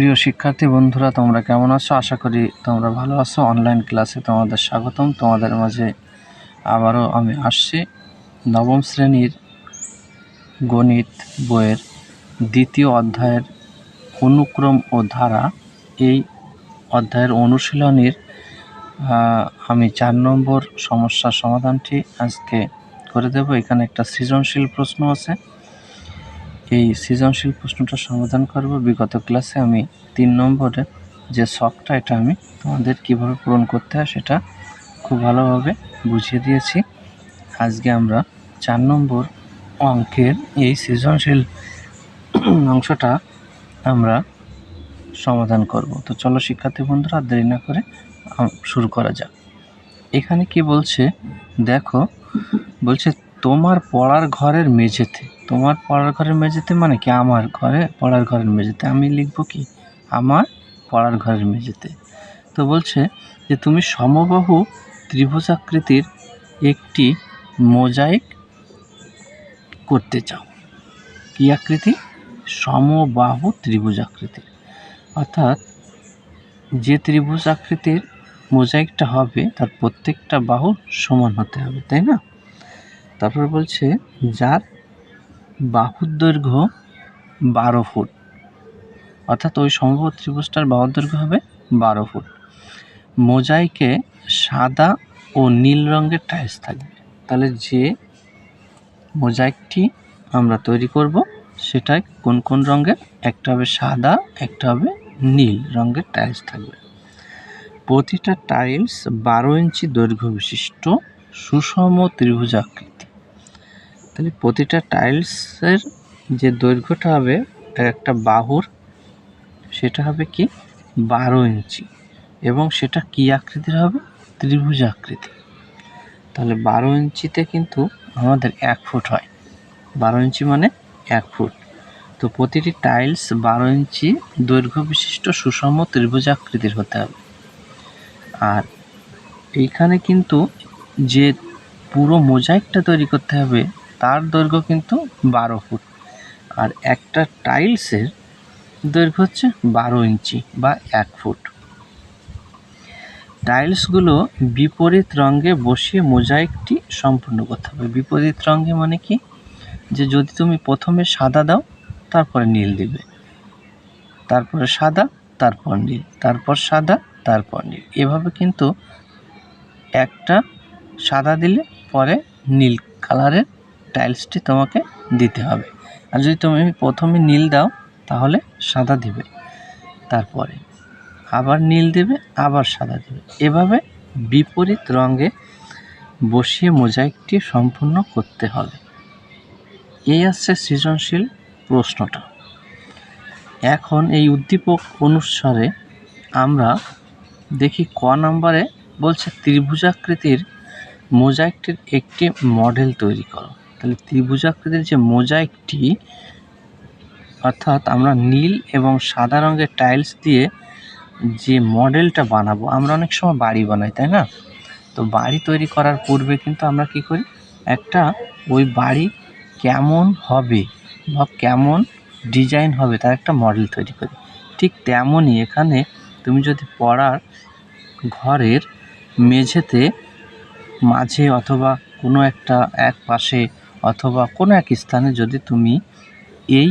প্রিয় শিক্ষার্থী বন্ধুরা, তোমরা কেমন আছো? আশা করি তোমরা ভালো আছো। অনলাইন ক্লাসে তোমাদের স্বাগতম। তোমাদের মাঝে আবারও আমি আসছি। নবম শ্রেণির গণিত বইয়ের দ্বিতীয় অধ্যায়ের অনুক্রম ও ধারা। এই অধ্যায়ের অনুশীলনীর আমি চার নম্বর সমস্যার সমাধানটি আজকে করে দেব। এখানে একটা সৃজনশীল প্রশ্ন আছে। এই সৃজনশীল প্রশ্নটা সমাধান করব। বিগত ক্লাসে আমি তিন নম্বরে যে শখটা, এটা আমি তোমাদের কীভাবে পূরণ করতে হয় সেটা খুব ভালোভাবে বুঝিয়ে দিয়েছি। আজকে আমরা চার নম্বর অঙ্কের এই সৃজনশীল অংশটা আমরা সমাধান করব। তো চলো শিক্ষার্থী বন্ধুরা দেরি না করে শুরু করা যাক। এখানে কি বলছে? দেখো, বলছে তোমার পড়ার ঘরের মেঝেতে তোমার পড়ার ঘরের মেঝেতে মানে কি? আমার ঘরে পড়ার ঘরের মেঝেতে। আমি লিখব কি? আমার পড়ার ঘরের মেঝেতে। তো বলছে যে, তুমি সমবাহু ত্রিভুজাকৃতির একটি মোজাইক করতে চাও। কি আকৃতি? সমবাহু ত্রিভুজ আকৃতির অর্থাৎ যে ত্রিভুজ আকৃতির মোজাইকটা হবে, তার প্রত্যেকটা বাহু সমান হতে হবে, তাই না? তারপর বলছে, যার বাহুর দৈর্ঘ্য বারো ফুট। অর্থাৎ ওই সম্ভব ত্রিভুজটার বাহুর দৈর্ঘ্য হবে বারো ফুট। মোজাইকে সাদা ও নীল রঙের টাইলস থাকবে। তাহলে যে মোজাইকটি আমরা তৈরি করব সেটা কোন কোন রঙের? একটা হবে সাদা, একটা হবে নীল রঙের টাইলস থাকবে। প্রতিটা টাইলস বারো ইঞ্চি দৈর্ঘ্য বিশিষ্ট সুষম ত্রিভুজ আকৃতি তাহলে প্রতিটা টাইলসের যে দৈর্ঘ্যটা হবে একটা বাহুর, সেটা হবে কি? বারো ইঞ্চি। এবং সেটা কি আকৃতির হবে? ত্রিভুজ আকৃতি তাহলে বারো ইঞ্চিতে কিন্তু আমাদের এক ফুট হয়। বারো ইঞ্চি মানে এক ফুট। তো প্রতিটি টাইলস বারো ইঞ্চি দৈর্ঘ্য বিশিষ্ট সুষম ত্রিভুজ আকৃতির হতে হবে। আর এইখানে কিন্তু যে পুরো মোজাইকটা তৈরি করতে হবে তার দৈর্ঘ্য কিন্তু বারো ফুট। আর একটা টাইলসের দৈর্ঘ্য হচ্ছে বারো ইঞ্চি বা এক ফুট। টাইলসগুলো বিপরীত রঙে বসিয়ে মোজাইকটি সম্পূর্ণ করতে হবে। বিপরীত রঙে মানে কি? যে যদি তুমি প্রথমে সাদা দাও, তারপরে নীল দিবে। তারপরে সাদা, তারপর নীল। তারপর সাদা, তারপর নীল। এভাবে কিন্তু একটা সাদা দিলে পরে নীল কালারের টাইলসটি তোমাকে দিতে হবে। আর যদি তুমি প্রথমে নীল দাও, তাহলে সাদা দিবে। তারপরে আবার নীল দেবে, আবার সাদা দেবে। এভাবে বিপরীত রঙে বসিয়ে মোজাইকটি সম্পূর্ণ করতে হবে। এই আসছে সৃজনশীল প্রশ্নটা। এখন এই উদ্দীপক অনুসারে আমরা দেখি ক নম্বরে বলছে ত্রিভুজাকৃতির মোজাইকটির একটি মডেল তৈরি করো। তাহলে ত্রিভুজাকৃতির যে মোজাইকটি, অর্থাৎ আমরা নীল এবং সাদা রঙের টাইলস দিয়ে যে মডেলটা বানাবো, আমরা অনেক সময় বাড়ি বানাই, তাই না? তো বাড়ি তৈরি করার পূর্বে কিন্তু আমরা কি করি? একটা ওই বাড়ি কেমন হবে বা কেমন ডিজাইন হবে তার একটা মডেল তৈরি করি। ঠিক তেমনই এখানে তুমি যদি পড়ার ঘরের মেঝেতে মাঝে অথবা কোনো একটা এক পাশে অথবা কোনো এক স্থানে যদি তুমি এই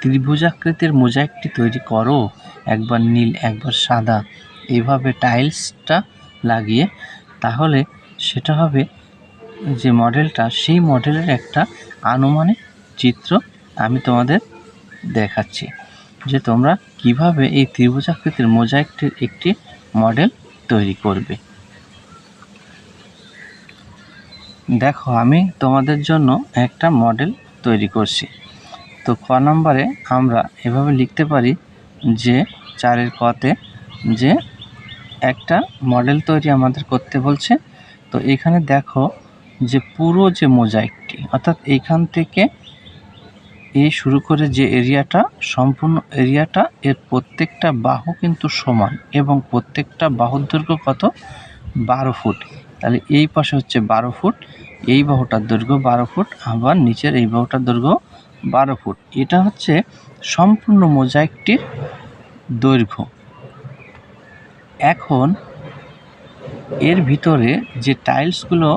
ত্রিভুজাকৃতির মোজাইকটি তৈরি করো, একবার নীল, একবার সাদা, এইভাবে টাইলসটা লাগিয়ে, তাহলে সেটা হবে যে মডেলটা, সেই মডেলের একটা আনুমানিক চিত্র আমি তোমাদের দেখাচ্ছি, যে তোমরা কীভাবে এই ত্রিভুজাকৃতির মোজাইকটির একটি মডেল তৈরি করবে। দেখো, আমি তোমাদের জন্য একটা মডেল তৈরি করছি। তো ক নম্বরে আমরা এভাবে লিখতে পারি যে চারের কতে যে একটা মডেল তৈরি আমাদের করতে বলছে। তো এখানে দেখো যে পুরো যে মোজাইকটি অর্থাৎ এইখান থেকে এই শুরু করে যে এরিয়াটা, সম্পূর্ণ এরিয়াটা, এর প্রত্যেকটা বাহু কিন্তু সমান এবং প্রত্যেকটা বাহুর দৈর্ঘ্য কত? বারো ফুট। তাহলে এই পাশে হচ্ছে বারো ফুট, এই বাহুটার দৈর্ঘ্য বারো ফুট, আবার নিচের এই বাহুটার দৈর্ঘ্য বারো ফুট। এটা হচ্ছে সম্পূর্ণ মোজাইকটির দৈর্ঘ্য। এখন এর ভিতরে যে টাইলসগুলো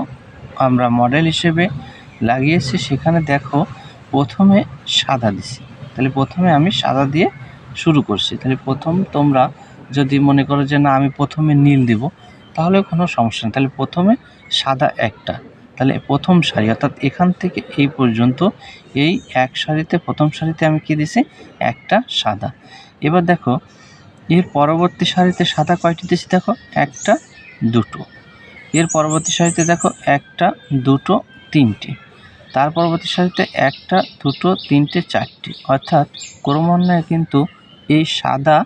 আমরা মডেল হিসেবে লাগিয়েছি, সেখানে দেখো প্রথমে সাদা দিছি। তাহলে প্রথমে আমি সাদা দিয়ে শুরু করছি। তাহলে প্রথম তোমরা যদি মনে করো যে না, আমি প্রথমে নীল দিব তাহলে কোনো সমস্যা নেই। তাহলে প্রথমে সাদা একটা। তাহলে প্রথম সারি, অর্থাৎ এখান থেকে এই পর্যন্ত এই এক সারিতে, প্রথম সারিতে আমি কি দিছি? একটা সাদা। এবার দেখো, এর পরবর্তী সারিতে সাদা কয়টি দিছি দেখো? একটা, দুটো। এর পরবর্তী সারিতে দেখো, একটা, দুটো, তিনটে। তার পরবর্তী সারিতে একটা, দুটো, তিনটে, চারটে। অর্থাৎ ক্রমান্বয়ে কিন্তু এই সাদা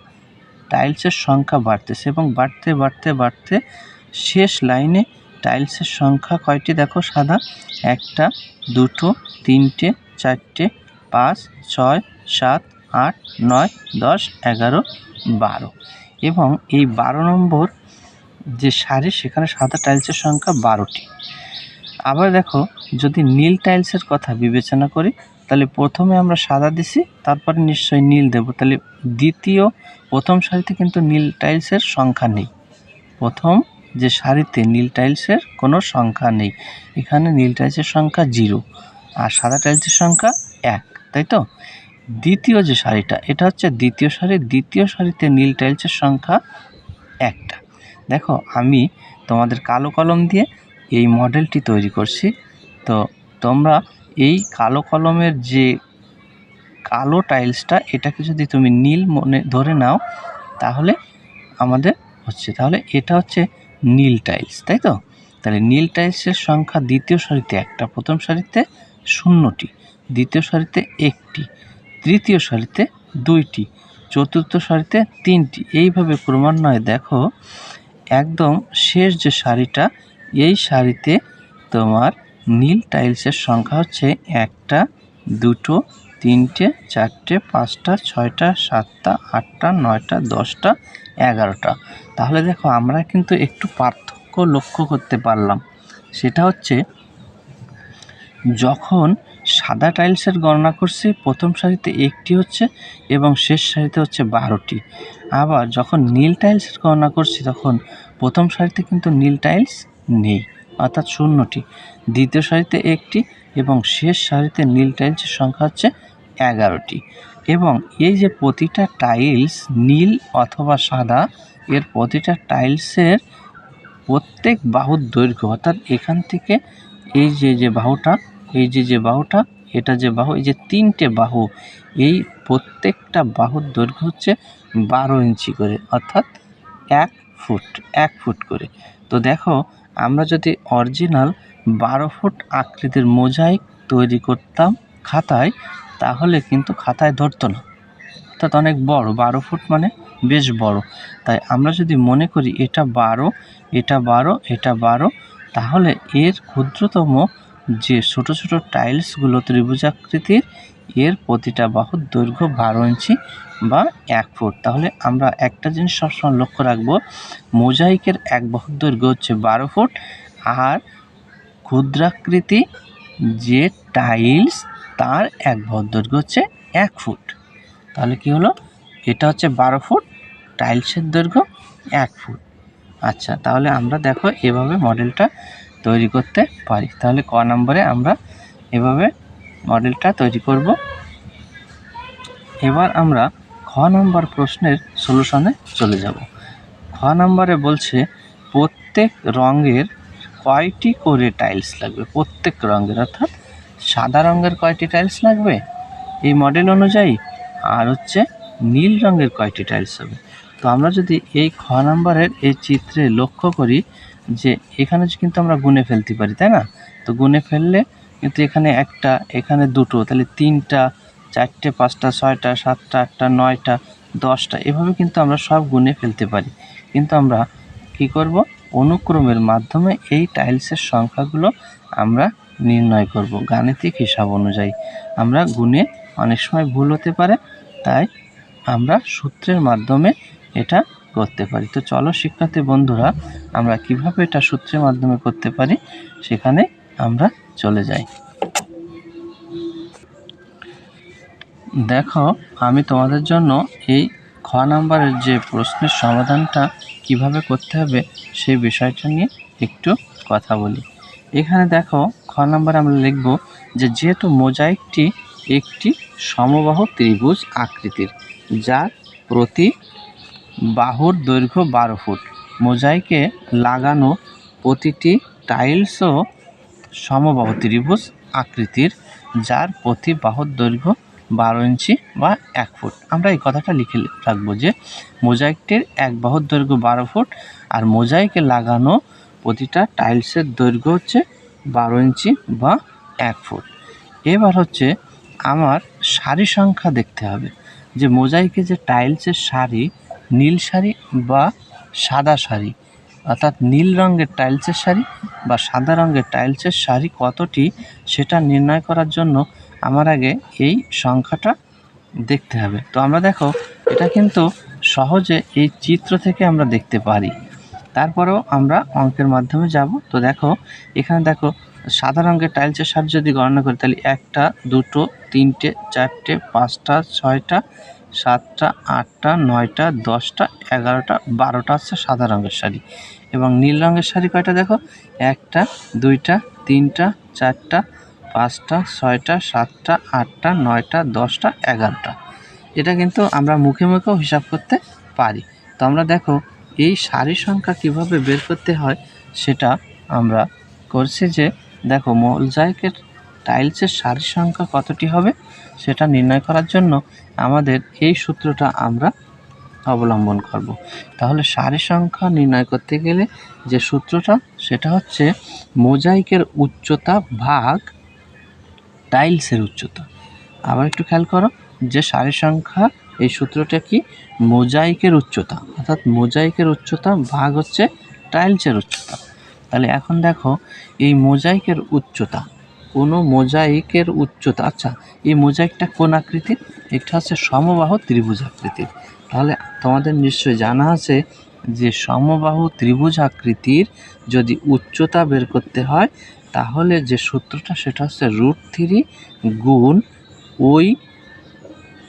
টাইলসের সংখ্যা বাড়তেছে এবং বাড়তে বাড়তে বাড়তে শেষ লাইনে টাইলসের সংখ্যা কয়টি? দেখো, সাদা, একটা, দুটো, তিনটে, চারটে, পাঁচ, ছয়, সাত, আট, নয়, দশ, এগারো, বারো। এবং এই বারো নম্বর যে সারি, সেখানে সাদা টাইলসের সংখ্যা বারোটি। আবার দেখো, যদি নীল টাইলসের কথা বিবেচনা করি তাহলে প্রথমে আমরা সাদা দিছি, তারপরে নিশ্চয়ই নীল দেব। তাহলে দ্বিতীয়, প্রথম সারিতে কিন্তু নীল টাইলসের সংখ্যা নেই। প্রথম যে সারিতে নীল টাইলসের কোনো সংখ্যা নেই, এখানে নীল টাইলসের সংখ্যা জিরো আর সাদা টাইলসের সংখ্যা এক, তাই তো? দ্বিতীয় যে শাড়িটা এটা হচ্ছে দ্বিতীয় সারি, দ্বিতীয় শাড়িতে নীল টাইলসের সংখ্যা একটা। দেখো, আমি তোমাদের কালো কলম দিয়ে এই মডেলটি তৈরি করছি। তো তোমরা এই কালো কলমের যে কালো টাইলসটা, এটাকে যদি তুমি নীল মনে ধরে নাও, তাহলে আমাদের হচ্ছে, তাহলে এটা হচ্ছে নীল টাইলস, তাই তো? তাহলে নীল টাইলসের সংখ্যা দ্বিতীয় সারিতে একটা, প্রথম সারিতে শূন্যটি, দ্বিতীয় সারিতে একটি, তৃতীয় সারিতে দুইটি, চতুর্থ সারিতে তিনটি। এইভাবে ক্রমান্বয়ে দেখো, একদম শেষ যে শাড়িটা এই শাড়িতে তোমার নীল টাইলসের সংখ্যা হচ্ছে একটা, দুটো, তিনটে, চারটে, পাঁচটা, ছয়টা, সাতটা, আটটা, নয়টা, দশটা, এগারোটা। তাহলে দেখো, আমরা কিন্তু একটু পার্থক্য লক্ষ্য করতে পারলাম। সেটা হচ্ছে, যখন সাদা টাইলসের গণনা করছি, প্রথম সারিতে একটি হচ্ছে এবং শেষ সারিতে হচ্ছে বারোটি। আবার যখন নীল টাইলসের গণনা করছি, তখন প্রথম সারিতে কিন্তু নীল টাইলস নেই। অর্থাৎ শূন্যটি। দ্বিতীয় সারিতে একটি এবং শেষ সারিতে নীল টাইলসের সংখ্যা হচ্ছে এগারোটি। এবং এই যে প্রতিটা টাইলস নীল অথবা সাদা, এর প্রতিটা টাইলসের প্রত্যেক বাহুর দৈর্ঘ্য, অর্থাৎ এখান থেকে এই যে যে বাহুটা, এই যে যে বাহুটা, এটা যে বাহু, এই যে তিনটে বাহু, এই প্রত্যেকটা বাহুর দৈর্ঘ্য হচ্ছে বারো ইঞ্চি করে, অর্থাৎ এক ফুট এক ফুট করে। তো দেখো আমরা যদি অরিজিনাল বারো ফুট আকৃতির মোজাইক তৈরি করতাম খাতায়, তাহলে কিন্তু খাতায় ধরতো না। অর্থাৎ অনেক বড়, বারো ফুট মানে বেশ বড়। তাই আমরা যদি মনে করি এটা বারো এটা বারো এটা বারো, তাহলে এর ক্ষুদ্রতম যে ছোট ছোট টাইলসগুলো ত্রিভুজাকৃতির এর প্রতিটা বাহুর দৈর্ঘ্য বারো ইঞ্চি বা এক ফুট। তাহলে আমরা একটা জিনিস সবসময় লক্ষ্য রাখব, মোজাইকের এক বাহুর দৈর্ঘ্য হচ্ছে বারো ফুট আর ক্ষুদ্রাকৃতি যে টাইলস তার এক বাহুর দৈর্ঘ্য হচ্ছে এক ফুট। তাহলে কি হলো? এটা হচ্ছে বারো ফুট, টাইলসের দৈর্ঘ্য এক ফুট। আচ্ছা তাহলে আমরা দেখো এভাবে মডেলটা তৈরি করতে পারি। তাহলে ক নম্বরে আমরা এভাবে মডেলটা তৈরি করব। এবার আমরা খ নম্বর প্রশ্নের সলিউশনে চলে যাব। খ নম্বরে বলছে, প্রত্যেক রঙের কয়টি করে টাইলস লাগবে? প্রত্যেক রঙের, অর্থাৎ সাদা রঙের কয়টি টাইলস লাগবে? এই মডেল অনুযায়ী, আর হচ্ছে নীল রঙের কয়টি টাইলস হবে? তো আমরা যদি এই খ নম্বরের এই চিত্রে লক্ষ্য করি যে এখানে কিন্তু আমরা গুনে ফেলতে পারি, তাই না? তো গুনে ফেললে কিন্তু এখানে একটা, এখানে দুটো, তাহলে তিনটা, চারটে, পাঁচটা, ছয়টা, সাতটা, আটটা, নয়টা, দশটা, এভাবে কিন্তু আমরা সব গুনে ফেলতে পারি। কিন্তু আমরা কি করব? অনুক্রমের মাধ্যমে এই টাইলসের সংখ্যাগুলো আমরা নির্ণয় করব গাণিতিক হিসাব অনুযায়ী। আমরা গুনে অনেক সময় ভুল হতে পারে, তাই আমরা সূত্রের মাধ্যমে এটা করতে পারি। তো চলো শিক্ষার্থী বন্ধুরা, আমরা কীভাবে এটা সূত্রের মাধ্যমে করতে পারি, সেখানে আমরা চলে যাই দেখো, আমি তোমাদের জন্য এই খ নাম্বারের যে প্রশ্নের সমাধানটা কীভাবে করতে হবে সেই বিষয়টা নিয়ে একটু কথা বলি। এখানে দেখো, খ নাম্বারে আমরা লিখব যে, যেহেতু মোজাইকটি একটি সমবাহু ত্রিভুজ আকৃতির, যার প্রতি বাহুর দৈর্ঘ্য বারো ফুট, মোজাইকে লাগানো প্রতিটি টাইলসও সমবাহু ত্রিভুজ আকৃতির, যার প্রতি বাহুর দৈর্ঘ্য বারো ইঞ্চি বা এক ফুট। আমরা এই কথাটা লিখে রাখব যে, মোজাইকটির এক বাহুর দৈর্ঘ্য বারো ফুট আর মোজাইকে লাগানো প্রতিটা টাইলসের দৈর্ঘ্য হচ্ছে বারো ইঞ্চি বা এক ফুট। এবার হচ্ছে আমার সারি সংখ্যা দেখতে হবে, যে মোজাইকে যে টাইলসের শাড়ি নীল শাড়ি বা সাদা শাড়ি অর্থাৎ নীল রঙের টাইলসের শাড়ি বা সাদা রঙের টাইলসের শাড়ি কতটি সেটা নির্ণয় করার জন্য আমার আগে এই সংখ্যাটা দেখতে হবে। তো আমরা দেখো, এটা কিন্তু সহজে এই চিত্র থেকে আমরা দেখতে পারি। তারপরেও আমরা অঙ্কের মাধ্যমে যাব। তো দেখো, এখানে দেখো, সাদা রঙের টাইলসের শাড়ি যদি গণনা করি, তাহলে একটা, দুটো, তিনটে, চারটে, পাঁচটা, ছয়টা, সাতটা, আটটা, নয়টা, দশটা, এগারোটা, বারোটা হচ্ছে সাদা রঙের শাড়ি। এবং নীল রঙের শাড়ি কয়টা দেখো? একটা, দুইটা, তিনটা, চারটা, পাঁচটা, ছয়টা, সাতটা, আটটা, নয়টা, দশটা, এগারোটা। এটা কিন্তু আমরা মুখে মুখেও হিসাব করতে পারি। তো আমরা দেখো, এই সারির সংখ্যা কীভাবে বের করতে হয় সেটা আমরা করছি যে, দেখো, মোজাইকের টাইলসের শাড়ির সংখ্যা কতটি হবে সেটা নির্ণয় করার জন্য আমাদের এই সূত্রটা আমরা অবলম্বন করব। তাহলে সারি সংখ্যা নির্ণয় করতে গেলে যে সূত্রটা, সেটা হচ্ছে মোজাইকের উচ্চতা ভাগ টাইলসের উচ্চতা। আবার একটু খেয়াল করো যে সারি সংখ্যা, এই সূত্রটা কি? মোজাইকের উচ্চতা। অর্থাৎ মোজাইকের উচ্চতা ভাগ হচ্ছে টাইলসের উচ্চতা। তাহলে এখন দেখো, এই মোজাইকের উচ্চতা, কোনো মোজাইকের উচ্চতা আচ্ছা এই মোজাইকটা কোন আকৃতির? এটা হচ্ছে সমবাহ ত্রিভুজ আকৃতির। তাহলে তোমাদের নিশ্চয়ই জানা আছে যে সমবাহু ত্রিভুজ আকৃতির যদি উচ্চতা বের করতে হয়, তাহলে যে সূত্রটা সেটা হচ্ছে রুট থ্রি গুণ ওই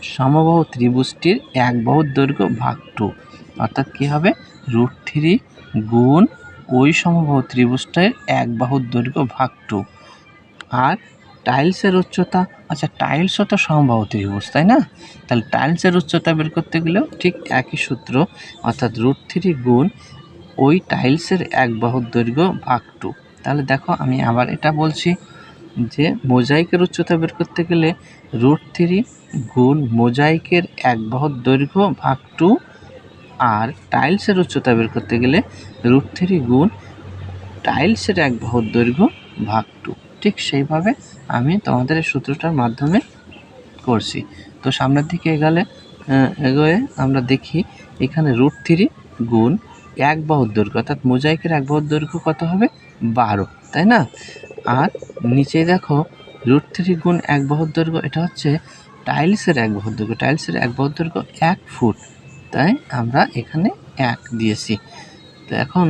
সমবাহু ত্রিভুজটির এক বাহুর দৈর্ঘ্য ভাগ টু অর্থাৎ কী হবে? রুট থ্রি গুণ ওই সমবাহু ত্রিভুজটার এক বাহুর দৈর্ঘ্য ভাগ টু আর টাইলসের উচ্চতা আচ্ছা টাইলসও তো সমবাহু ত্রিভুজ তাই না? তাহলে টাইলসের উচ্চতা বের করতে গেলেও ঠিক একই সূত্র, অর্থাৎ রুট থ্রি গুণ ওই টাইলসের এক বাহুর দৈর্ঘ্য ভাগ টু তাহলে দেখো, আমি আবার এটা বলছি যে মোজাইকের উচ্চতা বের করতে গেলে রুট থ্রি গুণ মোজাইকের এক বাহুর দৈর্ঘ্য ভাগ টু আর টাইলসের উচ্চতা বের করতে গেলে রুট থ্রি গুণ টাইলসের এক বাহুর দৈর্ঘ্য ভাগ টু ঠিক সেইভাবে আমি তোমাদের এই সূত্রটার মাধ্যমে করছি। তো সামনের দিকে এগালে এগোয়ে আমরা দেখি এখানে রুট থ্রি গুণ এক বাহুর দৈর্ঘ্য, অর্থাৎ মোজাইকের এক বাহুর দৈর্ঘ্য কত হবে? বারো, তাই না? আর নিচে দেখো রুট থ্রি গুণ এক বাহুর দৈর্ঘ্য, এটা হচ্ছে টাইলসের এক বাহুর দৈর্ঘ্য। টাইলসের এক বাহুর দৈর্ঘ্য এক ফুট, তাই আমরা এখানে এক দিয়েছি। তো এখন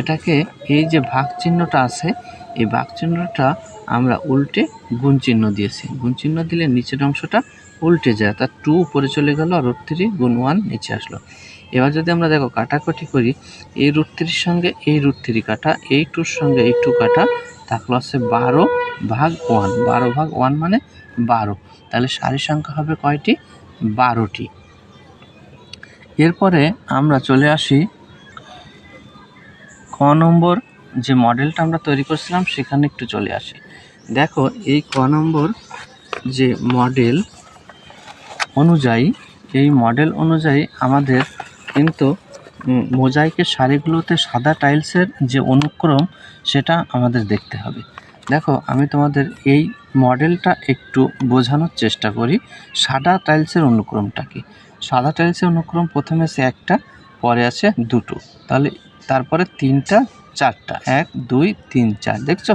এটাকে এই যে ভাগ চিহ্নটা আছে এই ভাগ চিহ্নটা আমরা উল্টে গুণ চিহ্ন দিয়েছি। গুণ চিহ্ন দিলে নিচের অংশটা উল্টে যায় তার টু উপরে চলে গেল, আর রুট থ্রি গুণ ওয়ান নিচে আসলো। এবার যদি আমরা দেখো কাটাকাটি করি, এই রুট থ্রির সঙ্গে এই রুট থ্রি কাটা, এই টুর সঙ্গে এই টু কাটা থাকল আছে বারো ভাগ ওয়ান বারো ভাগ ওয়ান মানে বারো। তাহলে সারি সংখ্যা হবে কয়টি? বারোটি। এরপরে আমরা চলে আসি ক নম্বর যে মডেলটা আমরা তৈরি করছিলাম সেখানে একটু চলে আসি। দেখো, এই ক নম্বর যে মডেল অনুযায়ী, এই মডেল অনুযায়ী আমাদের কিন্তু মোজাইকের শাড়িগুলোতে সাদা টাইলসের যে অনুক্রম, সেটা আমাদের দেখতে হবে। দেখো, আমি তোমাদের এই মডেলটা একটু বোঝানোর চেষ্টা করি, সাদা টাইলসের অনুক্রমটা কি? সাদা টাইলসের অনুক্রম প্রথমে আছে একটা, পরে আছে দুটো। তাহলে তারপরে তিনটা, চারটা। এক, দুই, তিন, চার। দেখছ?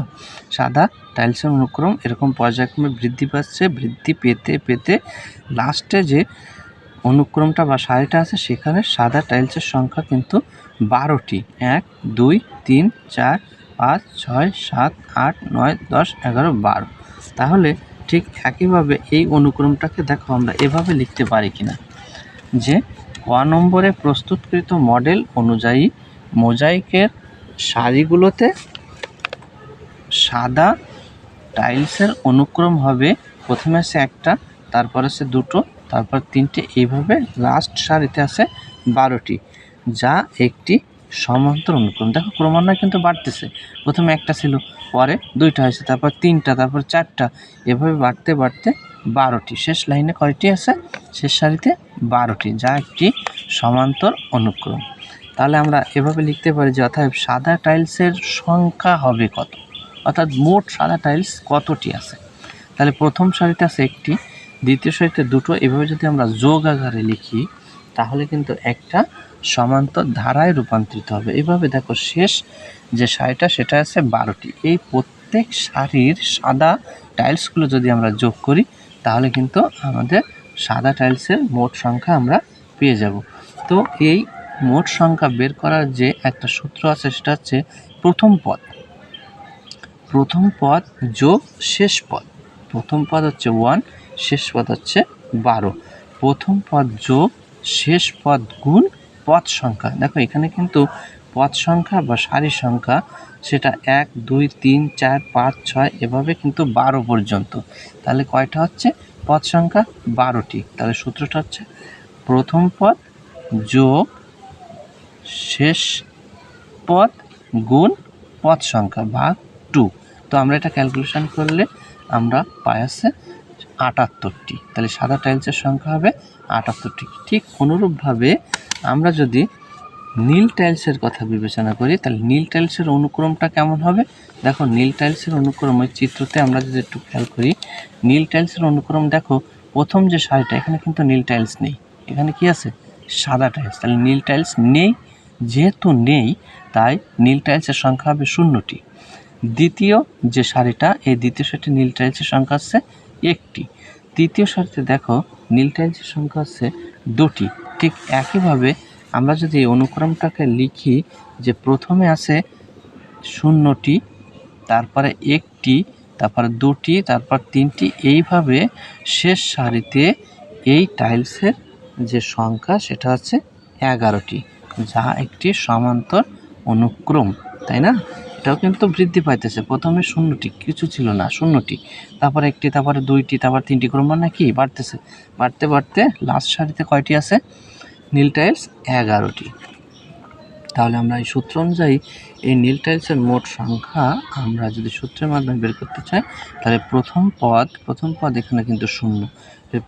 সাদা টাইলসের অনুক্রম, এরকম পর্যায়ক্রমে বৃদ্ধি পাচ্ছে, বৃদ্ধি পেতে পেতে লাস্টে যে অনুক্রমটা বা সারিটা আছে, সেখানে সাদা টাইলসের সংখ্যা কিন্তু বারোটি। এক, দুই, তিন, চার, পাঁচ, ছয়, সাত, আট, নয়, দশ, এগারো, বারো। তাহলে ঠিক একইভাবে এই অনুক্রমটাকে দেখো আমরা এভাবে লিখতে পারি কিনা। যে ক নম্বরে প্রস্তুতকৃত মডেল অনুযায়ী মোজাইকের সারিগুলোতে সাদা টাইলসের অনুক্রম হবে। প্রথমে আছে একটা, তারপর আছে দুটো, তারপর তিনটে। এইভাবে লাস্ট সারিতে আছে বারোটি, যা একটি সমান্তর অনুক্রম। দেখো, ক্রমান্বয়ে কিন্তু বাড়তেছে। প্রথমে একটা ছিল, পরে দুইটা হয়েছে, তারপর তিনটা, তারপর চারটা। এভাবে বাড়তে বাড়তে বারোটি। শেষ লাইনে কয়টি আছে? শেষ সারিতে বারোটি, যা একটি সমান্তর অনুক্রম। তাহলে আমরা এভাবে লিখতে পারি যে অর্থাৎ সাদা টাইলসের সংখ্যা হবে কত? অর্থাৎ মোট সাদা টাইলস কতটি আছে? তাহলে প্রথম সারিতে আছে একটি, দ্বিতীয় সারিতে দুটো। এভাবে যদি আমরা যোগ আকারে লিখি, তাহলে কিন্তু একটা সমান্তর ধারায় রূপান্তরিত হবে। এভাবে দেখো শেষ যে সারিটা, সেটা আছে বারোটি। এই প্রত্যেক সারির সাদা টাইলসগুলো যদি আমরা যোগ করি, তাহলে কিন্তু আমাদের সাদা টাইলসের মোট সংখ্যা আমরা পেয়ে যাব। তো এই মোট সংখ্যা বের করার যে একটা সূত্র আছে সেটা হচ্ছে প্রথম পদ। প্রথম পদ যোগ শেষ পদ। প্রথম পদ হচ্ছে ওয়ান শেষ পদ হচ্ছে বারো। প্রথম পদ যোগ, শেষ পদ গুণ পদ সংখ্যা। দেখো, এখানে কিন্তু পদ সংখ্যা বা সারির সংখ্যা সেটা এক, দুই, তিন, চার, পাঁচ, ছয় এভাবে কিন্তু বারো পর্যন্ত। তাহলে কয়টা হচ্ছে? পদ সংখ্যা বারোটি। তাহলে সূত্রটা হচ্ছে প্রথম পদ যোগ শেষ পদ গুণ পদ সংখ্যা ভাগ টু। তো আমরা এটা ক্যালকুলেশন করলে আমরা পাই আছে আটাত্তরটি। তাহলে সাদা টাইলসের সংখ্যা হবে আটাত্তরটি। ঠিক অনুরূপভাবে আমরা যদি নীল টাইলসের কথা বিবেচনা করি, তাহলে নীল টাইলসের অনুক্রমটা কেমন হবে? দেখো, নীল টাইলসের অনুক্রম ওই চিত্রতে আমরা যদি একটু খেয়াল করি, নীল টাইলসের অনুক্রম দেখো, প্রথম যে শাড়িটা এখানে কিন্তু নীল টাইলস নেই। এখানে কি আছে? সাদা টাইলস তাহলে নীল টাইলস নেই যেহেতু নেই, তাই নীল টাইলসের সংখ্যা হবে শূন্যটি। দ্বিতীয় যে শাড়িটা এই দ্বিতীয় শাড়িটি নীল টাইলসের সংখ্যা হচ্ছে একটি। তৃতীয় সারিতে দেখো, নীল টাইলসের সংখ্যা হচ্ছে দুটি। ঠিক একইভাবে আমরা যদি এই অনুক্রমটাকে লিখি যে প্রথমে আছে শূন্যটি, তারপরে একটি, তারপরে দুটি, তারপর তিনটি, এইভাবে শেষ সারিতে এই টাইলসের যে সংখ্যা, সেটা হচ্ছে এগারোটি। যা একটি সমান্তর অনুক্রম, তাই না? এটাও কিন্তু বৃদ্ধি পাইতেছে। প্রথমে শূন্যটি, কিছু ছিল না, শূন্যটি। তারপরে একটি, তারপরে দুইটি, তারপর তিনটি ক্রমান্বয়ে কি? বাড়তেছে। বাড়তে বাড়তে লাস্ট সারিতে কয়টি আছে? নীল টাইলস এগারোটি। তাহলে আমরা এই সূত্র অনুযায়ী এই নীল টাইলসের মোট সংখ্যা আমরা যদি সূত্রের মাধ্যমে বের করতে চাই, তাহলে প্রথম পদ প্রথম পদ এখানে কিন্তু শূন্য।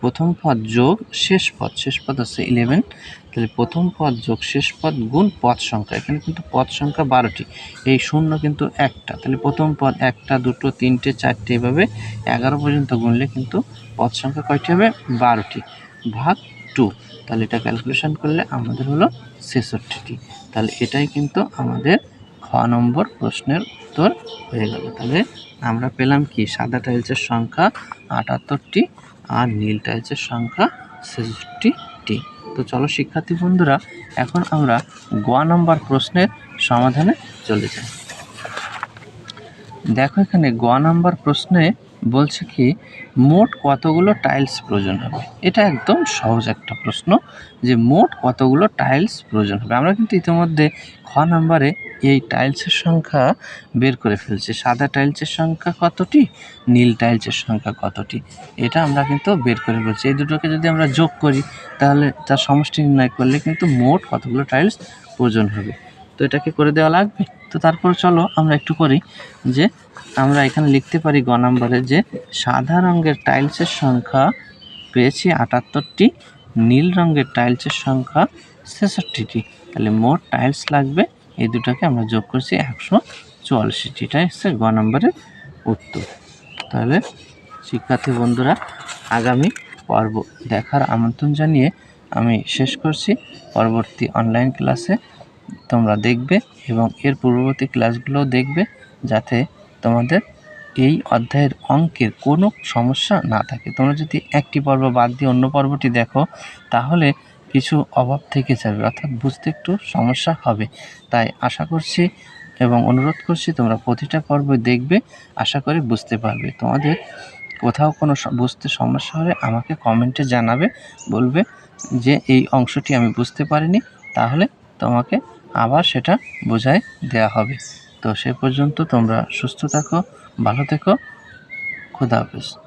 প্রথম পদ যোগ শেষ পদ শেষ পদ হচ্ছে ইলেভেন তাহলে প্রথম পদ যোগ শেষ পদ গুণ পদ সংখ্যা, এখানে কিন্তু পদ সংখ্যা বারোটি, এই শূন্য কিন্তু একটা, তাহলে প্রথম পদ একটা, দুটো, তিনটে, চারটে, এভাবে এগারো পর্যন্ত গুনলে কিন্তু পদ সংখ্যা কয়টি হবে? বারোটি, ভাগ টু তাহলে এটা ক্যালকুলেশন করলে আমাদের হলো ছেষট্টিটি, তাহলে এটাই কিন্তু আমাদের খ নম্বর প্রশ্নের উত্তর হয়ে গেল, তাহলে আমরা পেলাম কি? সাদা টাইলসের সংখ্যা আটাত্তরটি আর নীল হচ্ছে সংখ্যা ছেষট্টিটি তো চলো শিক্ষার্থী বন্ধুরা, এখন আমরা গ নম্বর প্রশ্নের সমাধানে চলে যাই। দেখো এখানে গ নম্বর প্রশ্নে বলছে কি, মোট কতগুলো টাইলস প্রয়োজন হবে? এটা একদম সহজ একটা প্রশ্ন যে মোট কতগুলো টাইলস প্রয়োজন হবে। আমরা কিন্তু ইতিমধ্যে খ নম্বরে এই টাইলসের সংখ্যা বের করে ফেলছি। সাদা টাইলসের সংখ্যা কতটি? নীল টাইলসের সংখ্যা কতটি? এটা আমরা কিন্তু বের করে ফেলছি। এই দুটোকে যদি আমরা যোগ করি, তাহলে তার সমষ্টি নির্ণয় করলে কিন্তু মোট কতগুলো টাইলস প্রয়োজন হবে? তো এটাকে করে দেওয়া লাগবে? তো তারপর চলো আমরা একটু করি যে আমরা এখানে লিখতে পারি গ নম্বরে যে সাদা রঙের টাইলসের সংখ্যা পেয়েছি আটাত্তরটি, নীল রঙের টাইলসের সংখ্যা ছেষট্টিটি। তাহলে মোট টাইলস লাগবে, এই দুটোকে আমরা যোগ করছি একশো চুয়াল্লিশটি। এটাই হচ্ছে গ নম্বরের উত্তর। তাহলে শিক্ষার্থী বন্ধুরা, আগামী পর্ব দেখার আমন্ত্রণ জানিয়ে আমি শেষ করছি। পরবর্তী অনলাইন ক্লাসে তোমরা দেখবে এবং এর পূর্ববর্তী ক্লাসগুলো দেখবে যাতে তোমাদের এই অধ্যায়ের অঙ্কের কোনো সমস্যা না থাকে। তোমরা যদি একটি পর্ব বাদ দিয়ে অন্য পর্বটি দেখো, তাহলে কিছু অভাব থেকে যাবে, অর্থাৎ বুঝতে একটু সমস্যা হবে। তাই আশা করছি এবং অনুরোধ করছি তোমরা প্রতিটা পর্ব দেখবে, আশা করি বুঝতে পারবে। তোমাদের কোথাও কোনো বুঝতে সমস্যা হলে আমাকে কমেন্টে জানাবে, বলবে যে এই অংশটি আমি বুঝতে পারিনি, তাহলে তোমাকে আবার সেটা বোঝায় দেয়া হবে। তো সে পর্যন্ত তোমরা সুস্থ থাকো, ভালো থেকো। খুদা হাফেজ।